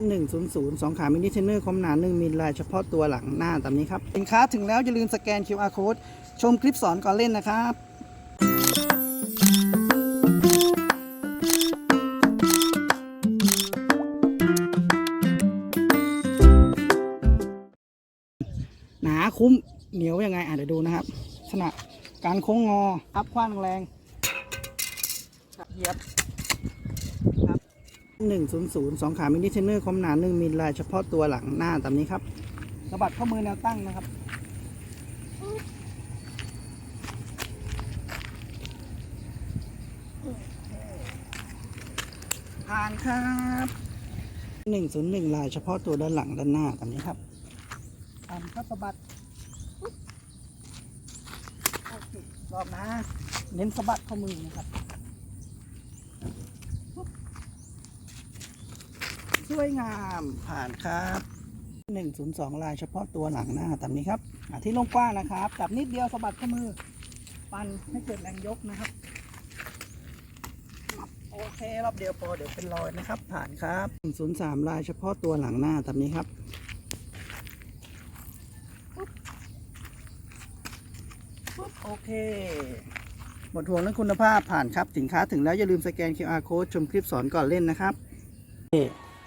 100 2 ขามินิเทนเนอร์ความหนา1มิลลายเฉพาะตัวหลังหน้าตามนี้ครับ สินค้าถึงแล้ว อย่าลืมสแกน QR code ชมคลิปสอนก่อนเล่นนะครับหนาคุ้มเหนียวยังไงอะเดี๋ยวดูนะครับลักษณะการโค้งงอ อัพคว้างแรงเหยียบ 100 2 ขามินิเทนเนอร์ความหนา1มิลลายเฉพาะตัวหลังหน้าตามนี้ครับสะบัดข้อมือแนวตั้งนะครับผ่านครับ101 ลายเฉพาะตัวด้านหลังด้านหน้าตามนี้ครับทำครับสะบัดรอบนะ เน้นสะบัดข้อมือนะครับ สวยงามผ่านครับ102 ลายเฉพาะตัวหลังหน้าตามนี้ครับที่ลงกว้างนะครับจับนิดเดียวสะบัดข้อมือ ปันให้เกิดแรงยกนะครับ โอเครอบเดียวพอเดี๋ยวเป็นรอยนะครับ ผ่านครับ103 ลายเฉพาะตัวหลังหน้าตามนี้ครับโอเคหมดห่วงเรื่องคุณภาพผ่านครับ สินค้าถึงแล้วอย่าลืมสแกน QR code ชมคลิปสอนก่อนเล่นนะครับโอ